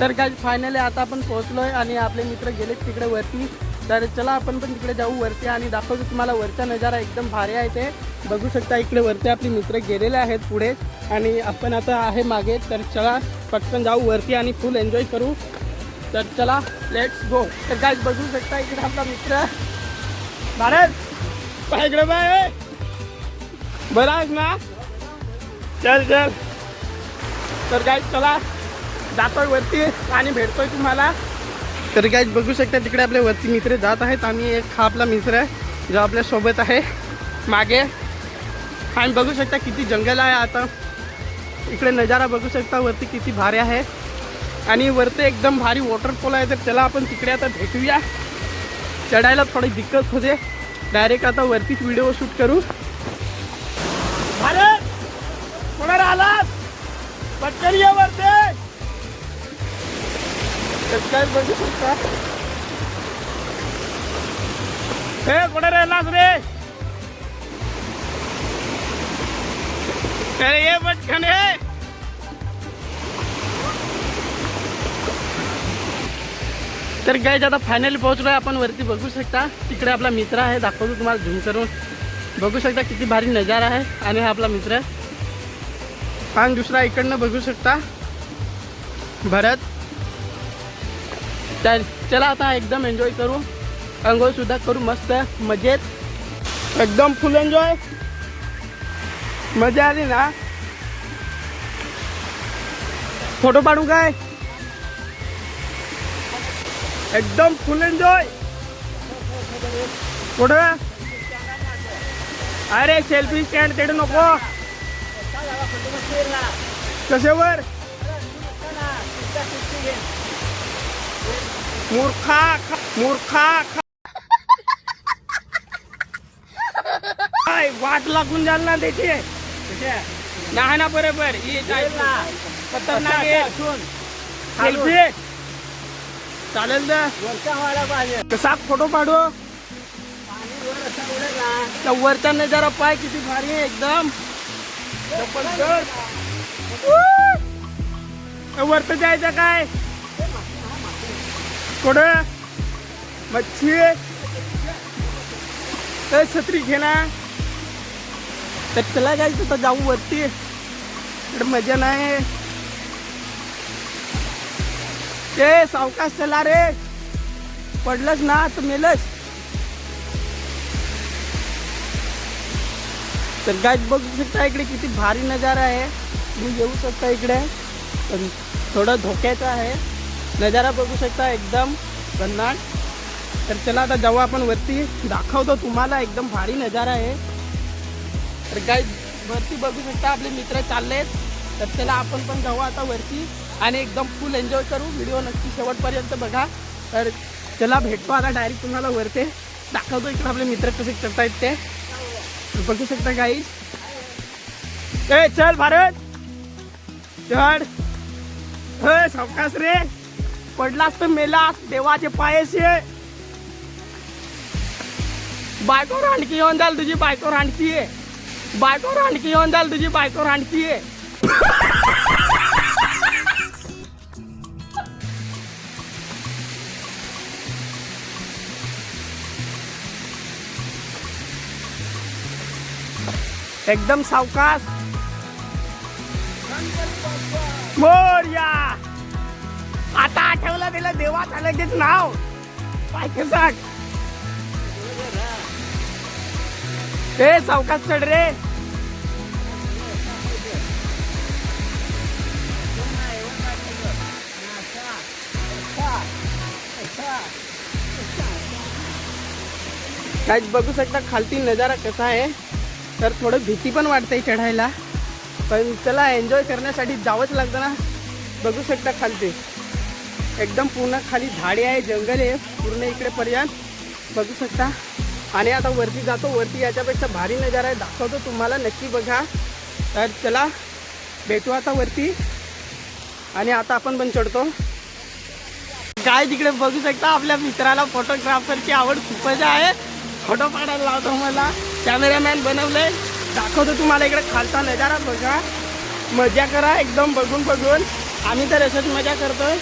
तर काय फायनली आता आपण पोहोचलोय आणि आपले मित्र गेले तिकडे वरती. तर चला आपण पण तिकडे जाऊ वरती आणि दाखवतो तुम्हाला वरचा नजारा एकदम भारी आहे ते. बघू शकता इकडे वरती आपले मित्र गेलेले आहेत पुढे. आणि आपण आता आहे मागे तर चला पटकन जाऊ वरती आणि फुल एन्जॉय करू. तर चला लेट्स गो तर काय बघू शकता इकडे आपला मित्र. भारत! पाय इकडे बाय बरा ना? चल चल. तर काय चला. जातोय वरती आणि भेटतोय तुम्हाला. तर काय बघू शकता तिकडे आपले वरती मित्र जात आहेत आणि एक हा आपला मित्र आहे जो आपल्यासोबत आहे मागे. आणि बघू शकता किती जंगल आहे आता. इकडे नजारा बघू शकता वरती किती भारी आहे. आणि वरती एकदम भारी वॉटरफॉल आहे तर त्याला आपण तिकडे आता भेटूया. चढायला थोडी दिक्कत होते. डायरेक्ट आता वरतीच व्हिडिओ शूट करू. बघू शकता. हे कुठे राहिलास रे अरे ये पटकन हे तर काय आता फायनली पोहोचलोय आपण वरती बघू शकता. तिकडे आपला मित्र आहे दाखवतो तुम्हाला झूम करून. बघू शकता किती भारी नजारा आहे आणि हा आपला मित्र. आहे आणि दुसरा इकडनं बघू शकता. भरत. चल चला आता एकदम एन्जॉय करू. अंघोळ सुद्धा करू मस्त मजेत. एकदम फुल एन्जॉय मजा आली ना? फोटो काढू काय? एकदम फुल एन्जॉय कुठं अरे सेल्फी स्टँड तेडू नको. कशावर? मूर्खा मूर्खा काय वाट लागून जाल ना त्याची. नाही ना बरोबर. खतरनाक आहे. चालेल ना कसा फोटो त्या वरचा नजारा पाय किती भारी आहे एकदम. जबरदस्त. वरतं जायचं काय? कुठं? मच्छी. ए, छत्री घे ना. तर चला जायचं तर जाऊ वरती? इकडे मजा नाही. ते सावकाश चला रे. पडलंच ना तर मेलच तर गाय बघू शकता इकडे किती भारी नजारा आहे. तुम्ही येऊ शकता इकडे. पण थोडं धोक्याचं आहे. नजारा बघू शकता एकदम भन्नाट तर चला आता जाऊ आपण वरती. दाखवतो तुम्हाला एकदम भारी नजारा आहे. तर काय वरती बघू शकता आपले मित्र चाललेत. तर चला आपण पण जाऊ आता वरती आणि एकदम फुल एन्जॉय करू. व्हिडिओ नक्की शेवटपर्यंत बघा. तर चला भेटतो आता डायरेक्ट तुम्हाला वरती. दाखवतो इकडे आपले मित्र कसे करतायत ते. बघू शकता काही ए चल भारत. चढ. हे सावकाश रे. पडलास तर मेलास. देवाचे पायसे बायको रांडकी येऊन जाल तुझी बायको रांडकी आहे. बायको रांडकी येऊन जाल तुझी बायको रांडकी आहे. एकदम सावकाश. मोर्या. आता आठवलं तिला देवा झालं तेच नाव. काय सांग. ए सावकाश चढ रे. काय बघू शकता खालती नजारा कसा आहे. तर थोडं भीती पण वाटते चढायला. पण चला एन्जॉय करण्यासाठी जावंच लागतं ना. बघू शकता खालती. एकदम पूर्ण खाली झाडे आहे जंगल आहे. पूर्ण इकडे पर्यंत बघू शकता. आणि आता वरती जातो वरती याच्यापेक्षा भारी नजारा आहे दाखवतो तुम्हाला नक्की बघा. तर चला भेटू आता वरती. आणि आता आपण पण चढतो. काय तिकडे बघू शकता आपल्या मित्राला फोटोग्राफरची आवड खूपच आहे. फोटो काढायला लावतो मला. कॅमेरामॅन बनवले दाखवतो तुम्हाला इकडे खालचा नजारा बघा. मजा करा एकदम बघून बघून. आम्ही तर असंच मजा करतोय.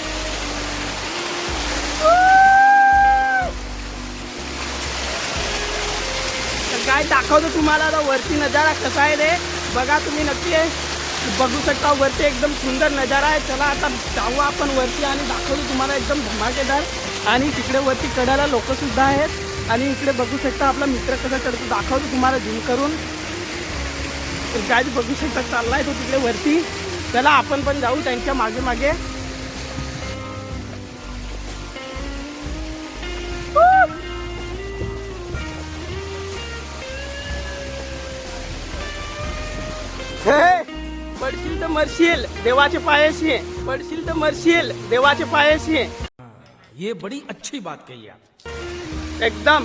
काय दाखवतो तुम्हाला आता वरती नजारा कसा आहे रे? बघा तुम्ही नक्की. बघू शकता वरती एकदम सुंदर नजारा आहे. चला आता जाऊ आपण वरती आणि दाखवतो तुम्हाला एकदम धमाकेदार. आणि तिकडे वरती कडाला लोकसुद्धा आहेत. आणि इकडे बघू शकता आपला मित्र कसा चढतो दाखवतो तुम्हाला झूम करून. काय बघू शकता चाललाय तो तिकडे वरती. चला आपण पण जाऊ त्यांच्या मागे मागे. हे, पडशील तर मरशील देवाचे पायाशी पडशील तर मरशील देवाचे पायाशी ये बड़ी अच्छी बात कही आप। एकदम.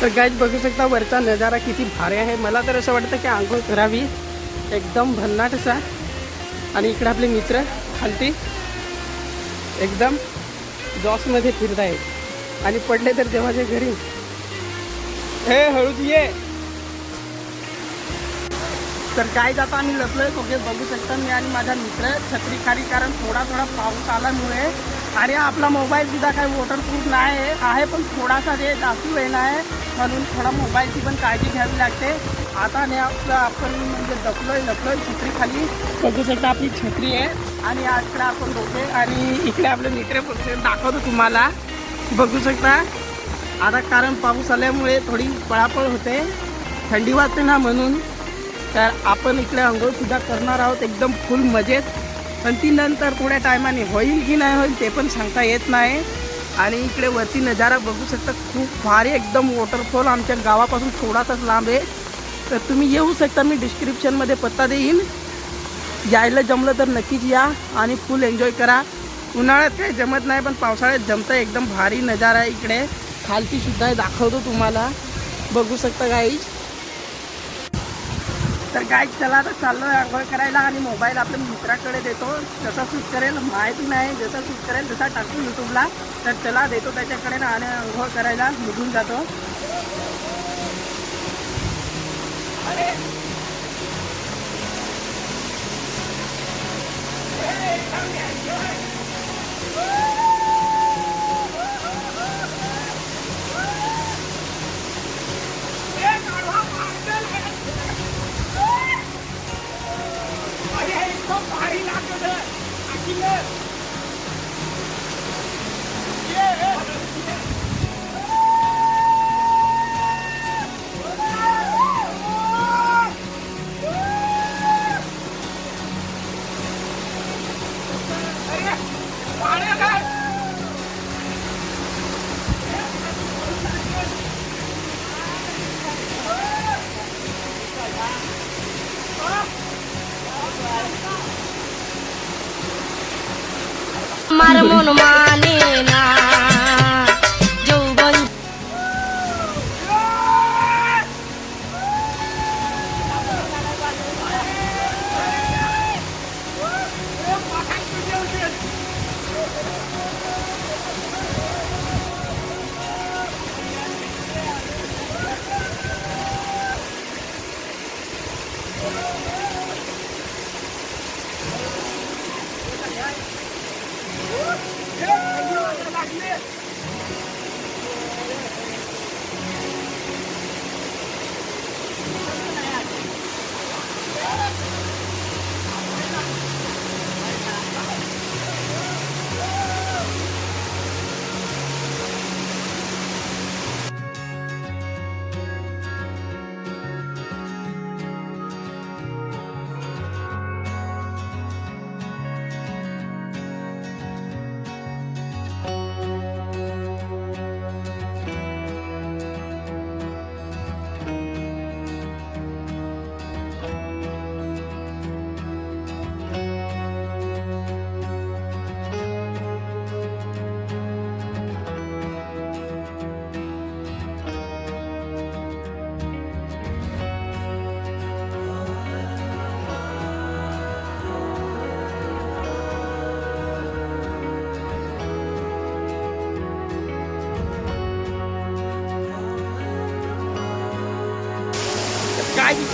तर गाईज बघू शकता वरचा नजारा किती भारी आहे. मला तर असं वाटतं की आंघोळ करावी. एकदम भन्नाट असा. आणि इकडे आपले मित्र खालती. एकदम जॉसमध्ये फिरत आहेत आणि पडले तर देवाच्या घरी. हे हळूच ये. तर काय जाता आम्ही लपलोय कोके बघू शकता. मी आणि माझा मित्र छत्री खाली कारण थोडा थोडा पाऊस आल्यामुळे आणि आपला मोबाईल सुद्धा काही वॉटरप्रूफ नाही आहे. पण थोडासा जे जास्त वेळ आहे म्हणून थोडा मोबाईलची पण काळजी घ्यावी लागते. आता ने आपलं आपण म्हणजे लपलोय लपलोय छत्री खाली बघू शकता आपली छत्री आहे. आणि आजकडे आपण दोघे आणि इकडे आपले मित्र दाखवतो तुम्हाला. बघू शकता. आता कारण पाऊस आल्यामुळे थोडी पळापळ होते. थंडी वाजते ना म्हणून. तर आपण इकडे आंघोळसुद्धा करणार आहोत एकदम फुल मजेत. पण ती नंतर थोड्या टायमाने होईल की नाही होईल ते पण सांगता येत नाही. आणि इकडे वरती नजारा बघू शकता खूप भारी एकदम वॉटरफॉल आमच्या गावापासून थोडासाच लांब आहे. तर तुम्ही येऊ शकता मी डिस्क्रिप्शनमध्ये पत्ता देईन. यायला जमलं तर नक्कीच या आणि फुल एन्जॉय करा. उन्हाळ्यात काही जमत नाही पण पावसाळ्यात जमतं एकदम भारी नजारा आहे इकडे. खालतीसुद्धा दाखवतो तुम्हाला. बघू शकता गाईज तर काय चला आता चाललो आहे आंघोळ करायला आणि मोबाईल आपल्या मित्राकडे देतो. जसा सूट करेल माहिती नाही जसा सूट करेल तसा टाकतो यूट्यूबला तर चला देतो त्याच्याकडे ना आणि आंघोळ करायला निघून जातो. আমার মন মানে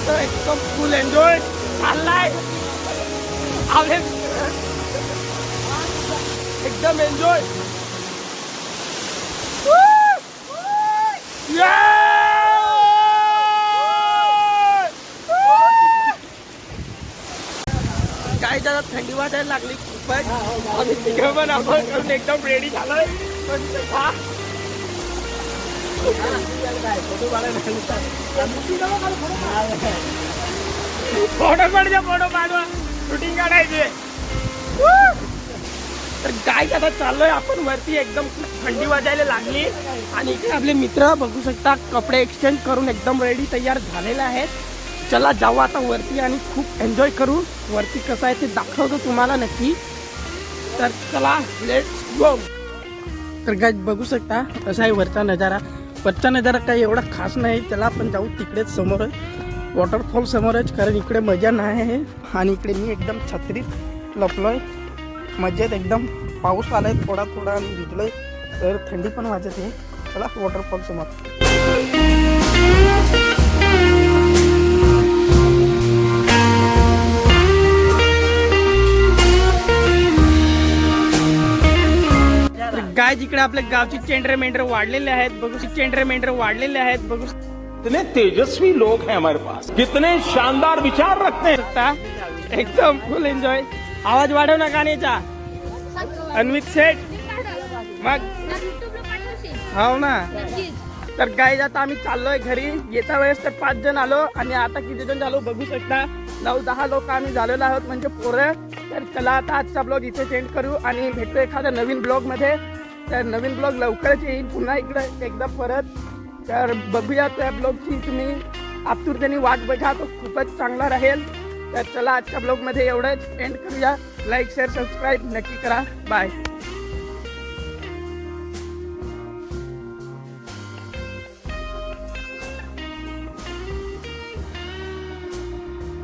काय एकदम फुल एन्जॉय चाललाय. आपले एकदम एन्जॉय काय त्याला थंडी वाजायला लागली. खूपच. आम्ही तिघं पण आपण एकदम रेडी झालोय. पण फोटो काढजा फोटो काढवा. शूटिंग काढायचे तर काय आता चाललोय आपण वरती. एकदम थंडी वाजायला लागली. आणि इकडे आपले मित्र बघू शकता कपडे एक्सचेंज करून एकदम रेडी तयार झालेले आहेत. चला जाऊ आता वरती आणि खूप एन्जॉय करू. वरती कसं आहे ते दाखवतो तुम्हाला नक्की. तर चला लेट्स गो तर काय बघू शकता कसा आहे वरचा नजारा. वरचा नजारा काही एवढा खास नाही त्याला आपण जाऊ तिकडेच समोर. वॉटरफॉल समोरच कारण इकडे मजा नाही आहे. आणि इकडे मी एकदम छत्रीत लपलोय. मजेत एकदम पाऊस आलाय थोडा थोडा आणि भिजलोय. तर थंडी पण वाजत आहे. चला वॉटरफॉल समोर. गाय जिकडे आपल्या गावची चेंडरे मेंढरे वाढलेले आहेत. बघू चेंडरे मेंढरे वाढलेले आहेत. बघू कितने तेजस्वी लोग हैं हमारे पास। कितने शानदार विचार रखते हैं। एकदम फुल एन्जॉय आवाज वाढव ना गाण्याचा. अन्वित सेट मग. हो ना. तर गाय आता आम्ही चाललोय घरी. येत्या वेळेस तर पाच जण आलो आणि आता किती जण झालो बघू शकता. नऊ दहा लोक आम्ही झालेलो आहोत म्हणजे पोरं. तर चला आता आजचा ब्लॉग इथे सेंड करू आणि भेटतो एखाद्या नवीन ब्लॉगमध्ये. तर नवीन ब्लॉग लवकरच येईल पुन्हा इकडं एकदा परत. तर बघूया त्या ब्लॉगची तुम्ही. आतुरतेने वाट बघा तो खूपच चांगला राहील. तर चला आजच्या ब्लॉगमध्ये एवढंच. एंड करूया. लाईक शेअर सबस्क्राईब नक्की करा. बाय.